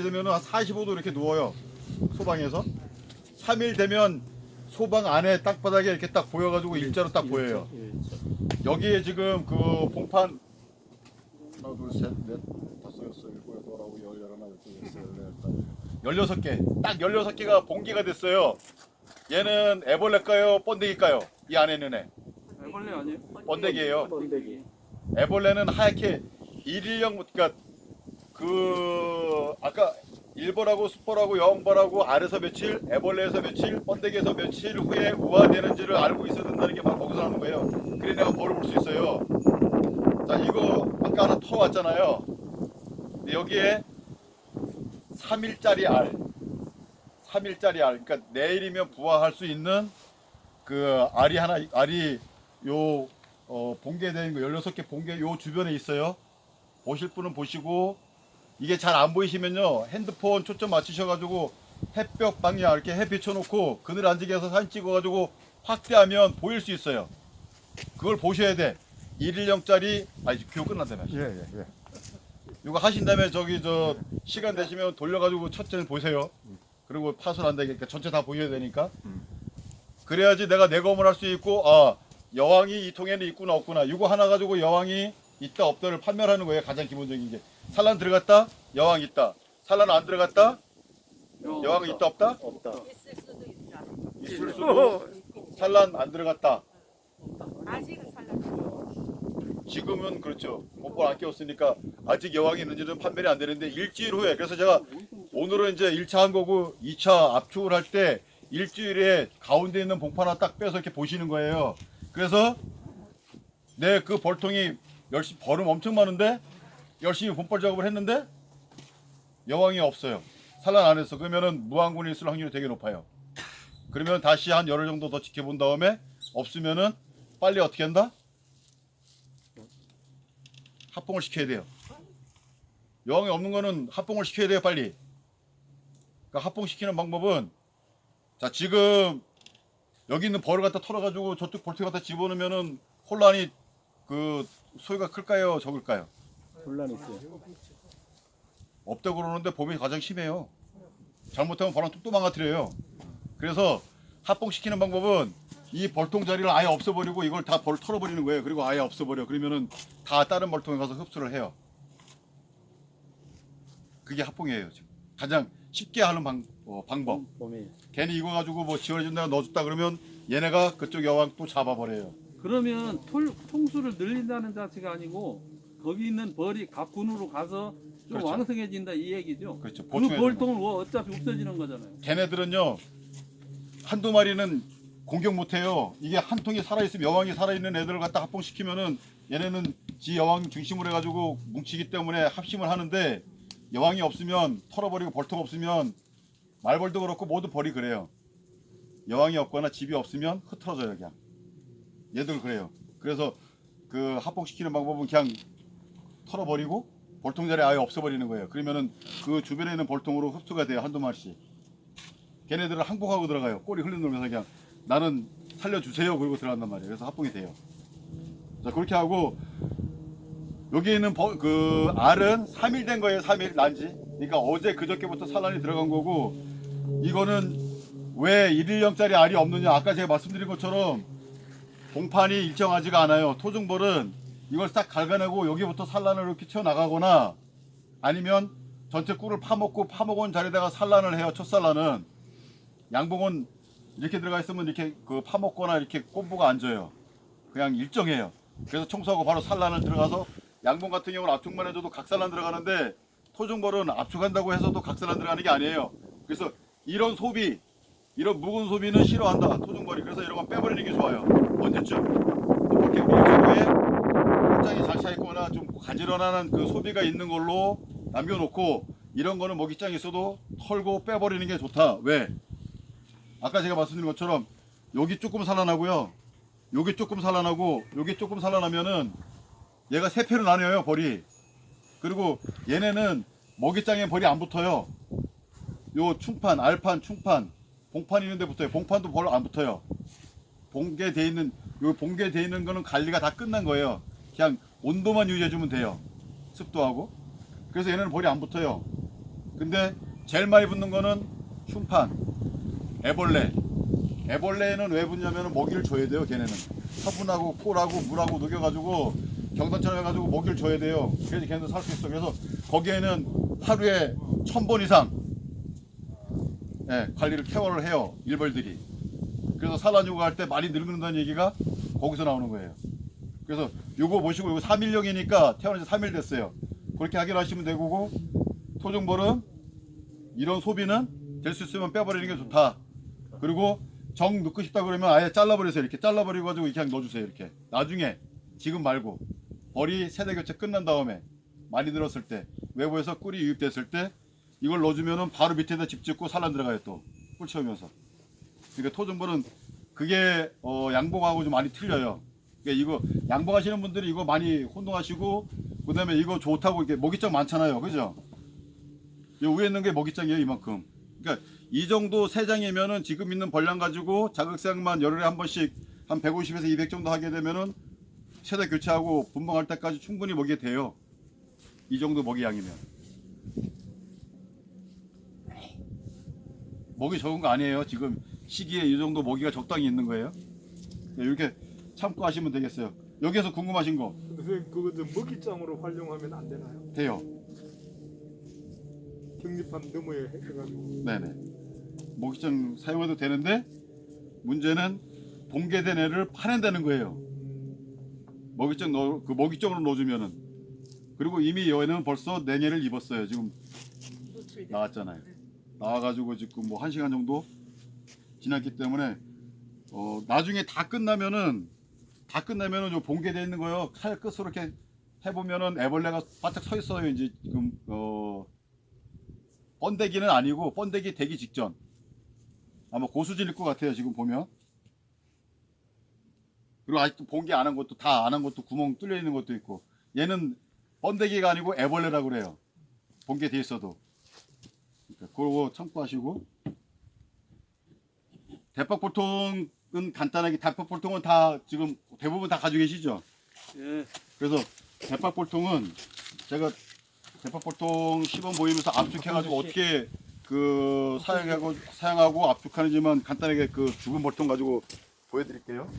되면 한 45도 이렇게 누워요. 소방에서. 3일 되면 소방 안에 땅바닥에 이렇게 딱 보여가지고 일자로 딱 보여요. 여기에 지금 그 봉판 하나 둘셋넷 다섯 여섯 일곱 여덟 아홉 열 열하나 열둘 열셋 열넷 열여섯 개딱 열여섯 개가 봉기가 됐어요. 얘는 애벌레일까요? 번데기일까요? 이 안에 있는 애 애벌레 아니에요? 번데기예요. 번데기. 애벌레는 하얗게 일일령 그러니까 그 아까 일벌하고 숯벌하고 여왕벌하고 알에서 며칠 애벌레에서 며칠 번데기에서 며칠 후에 우화되는지를 알고 있어야 된다는 게 바로 거기서 하는 거예요. 그래 내가 벌을 볼 수 있어요. 자 이거 아까 하나 터 왔잖아요. 근데 여기에 3일짜리 알, 3일짜리 알, 그러니까 내일이면 부화할 수 있는 그 알이 하나 알이 요 어, 봉개된 거 16개 봉개 요 주변에 있어요. 보실 분은 보시고 이게 잘 안 보이시면요. 핸드폰 초점 맞추셔가지고 햇볕 방향 이렇게 해 비춰놓고 그늘 앉게 해서 사진 찍어가지고 확대하면 보일 수 있어요. 그걸 보셔야 돼. 1일령짜리 아니 교육 끝난다며. 예, 예, 예. 이거 하신 다음에 저기 저 시간 되시면 돌려가지고 첫째는 보세요. 그리고 파손 되니까 전체 다 보셔야 되니까. 그래야지 내가 내검을 할 수 있고 아 여왕이 이 통에는 있구나 없구나. 이거 하나 가지고 여왕이 있다 없다를 판별하는 거예요. 가장 기본적인 게. 산란 들어갔다 여왕 있다. 산란 안 들어갔다 여왕이 있다 없다 없다. 있을 수도 있다. 있을 수도 산란 안 들어갔다. 아직은 살라고. 지금은 그렇죠. 못볼 안 깨웠으니까 아직 여왕이 있는지는 판별이 안 되는데 일주일 후에 그래서 제가 오늘은 이제 1차 한 거고 2차 압축을 할 때 일주일에 가운데 있는 봉판 하나 딱 빼서 이렇게 보시는 거예요. 그래서 내 그 벌통이 열심히 벌은 엄청 많은데 열심히 본벌 작업을 했는데 여왕이 없어요. 산란 안 했어. 그러면은 무항군이 있을 확률이 되게 높아요. 그러면 다시 한 열흘 정도 더 지켜본 다음에 없으면은 빨리 어떻게 한다? 합봉을 시켜야 돼요. 여왕이 없는 거는 합봉을 시켜야 돼요, 빨리. 그러니까 합봉시키는 방법은 자 지금 여기 있는 벌을 갖다 털어가지고 저쪽 볼트 갖다 집어넣으면은 혼란이 그 소리가 클까요, 적을까요? 혼란 있어요. 없다고 그러는데 봄이 가장 심해요. 잘못하면 벌은 뚝뚝 망가뜨려요. 그래서 합봉시키는 방법은 이 벌통 자리를 아예 없애버리고 이걸 다 벌 털어버리는 거예요. 그리고 아예 없애버려. 그러면은 다 다른 벌통에 가서 흡수를 해요. 그게 합봉이에요. 지금. 가장 쉽게 하는 방, 어, 방법. 봄이. 괜히 이거 가지고 뭐 지원해준다고 넣어줬다 그러면 얘네가 그쪽 여왕 또 잡아버려요. 그러면 톨, 통수를 늘린다는 자체가 아니고 거기 있는 벌이 각 군으로 가서 좀 그렇죠. 왕성해진다 이 얘기죠. 그렇죠. 그 벌통은 뭐 어차피 없어지는 거잖아요. 걔네들은요 한두 마리는 공격 못해요. 이게 한 통이 살아있으면 여왕이 살아있는 애들을 갖다 합봉시키면은 얘네는 지 여왕 중심으로 해가지고 뭉치기 때문에 합심을 하는데 여왕이 없으면 털어버리고 벌통 없으면 말벌도 그렇고 모두 벌이 그래요. 여왕이 없거나 집이 없으면 흐트러져요 그냥. 얘들 그래요. 그래서 그 합봉시키는 방법은 그냥 털어버리고 벌통 자리 아예 없애버리는 거예요. 그러면은 그 주변에 있는 벌통으로 흡수가 돼요 한두 마리씩. 걔네들은 항복하고 들어가요. 꼬리 흘려놓으면서 그냥 나는 살려주세요. 그러고 들어간단 말이에요. 그래서 합봉이 돼요. 자 그렇게 하고 여기 있는 버- 그 알은 3일 된 거예요. 3일 난지. 그러니까 어제 그저께부터 산란이 들어간 거고 이거는 왜 1일령짜리 알이 없느냐. 아까 제가 말씀드린 것처럼 봉판이 일정하지가 않아요. 토종벌은 이걸 싹 갉아내고 여기부터 산란을 이렇게 튀어나가거나 아니면 전체 꿀을 파먹고 파먹은 자리에다가 산란을 해요. 첫 산란은 양봉은 이렇게 들어가 있으면 이렇게 그 파먹거나 이렇게 꼼부가 안 져요. 그냥 일정해요. 그래서 청소하고 바로 산란을 들어가서 양봉 같은 경우는 압축만 해줘도 각산란 들어가는데 토종벌은 압축한다고 해서도 각산란 들어가는 게 아니에요. 그래서 이런 소비, 이런 묵은 소비는 싫어한다. 토종벌이. 그래서 이런 건 빼버리는 게 좋아요. 언제쯤? 이렇게 밀정에 포장이 잘 차 있거나 좀 가지런한 그 소비가 있는 걸로 남겨놓고 이런 거는 먹이장이 있어도 털고 빼버리는 게 좋다. 왜? 아까 제가 말씀드린 것처럼 여기 조금 산란하고요. 여기 조금 산란하고 여기 조금 산란하면은 얘가 세 패로 나뉘어요 벌이. 그리고 얘네는 먹이장에 벌이 안 붙어요. 요 충판, 알판, 충판, 봉판 있는 데 붙어요. 봉판도 벌 안 붙어요. 봉개돼 있는 요 봉개돼 있는 거는 관리가 다 끝난 거예요. 그냥 온도만 유지해 주면 돼요. 습도하고. 그래서 얘네는 벌이 안 붙어요. 근데 제일 많이 붙는 거는 흉판, 애벌레. 애벌레는 왜 붙냐면 먹이를 줘야 돼요. 걔네는 화분하고 콜하고 물하고 녹여가지고 경단처럼 해가지고 먹이를 줘야 돼요. 그래서 걔네들 살수 있어. 그래서 거기에는 하루에 천 번 이상 예, 관리를 케어를 해요. 일벌들이. 그래서 산란주고 할때 많이 늙는다는 얘기가 거기서 나오는 거예요. 그래서 요거 보시고 요거 3일령이니까 태어난 지 3일 됐어요. 그렇게 확인하시면 되고 토종벌은 이런 소비는 될 수 있으면 빼버리는 게 좋다. 그리고 정 넣고 싶다 그러면 아예 잘라버리세요. 이렇게 잘라버리고 가지고 그냥 넣어주세요. 이렇게 나중에 지금 말고 벌이 세대 교체 끝난 다음에 많이 들었을 때 외부에서 꿀이 유입됐을 때 이걸 넣어주면은 바로 밑에다 집 짓고 산란 들어가요 또꿀 채우면서. 그러니까 토종벌은 그게 어, 양봉하고 좀 많이 틀려요. 그러니까 이거 양봉하시는 분들이 이거 많이 혼동하시고 그다음에 이거 좋다고 이렇게 먹이장 많잖아요, 그죠? 이 위에 있는 게 먹이장이에요, 이만큼. 그러니까 이 정도 세 장이면은 지금 있는 벌량 가지고 자극생만 열흘에 한 번씩 한 150에서 200 정도 하게 되면은 세대 교체하고 분봉할 때까지 충분히 먹이 돼요. 이 정도 먹이 양이면. 먹이 적은 거 아니에요. 지금 시기에 이 정도 먹이가 적당히 있는 거예요. 네, 이렇게 참고 하시면 되겠어요. 여기에서 궁금하신 거 선생님 그것도 먹이장으로 활용하면 안 되나요? 돼요. 격리판 너머에 해가지고 네네. 먹이장 사용해도 되는데 문제는 봉개된 애를 파낸다는 거예요. 먹이장 넣어 그 먹이장으로 넣어주면은 그리고 이미 얘는 벌써 냉해를 입었어요. 지금. 나왔잖아요. 나와가지고 지금 뭐 한 시간 정도 지났기 때문에 어 나중에 다 끝나면은 다 끝나면은 요 봉개돼 있는 거요 칼 끝으로 이렇게 해보면은 애벌레가 바짝 서 있어요. 이제 지금 어 번데기는 아니고 번데기 되기 직전 아마 고수질일 것 같아요. 지금 보면 그리고 아직도 봉개 안 한 것도 다 안 한 것도 구멍 뚫려 있는 것도 있고 얘는 번데기가 아니고 애벌레라고 그래요. 봉개 돼 있어도 그러니까 그거 참고하시고 대박 보통은 간단하게 대박보통은 다 지금 대부분 다 가지고 계시죠? 예. 그래서 대박볼통은 제가 대박볼통 시범 보이면서 압축해가지고 어떻게 그 사용하고 사용하고 압축하는지만 간단하게 그 죽은 볼통 가지고 보여드릴게요.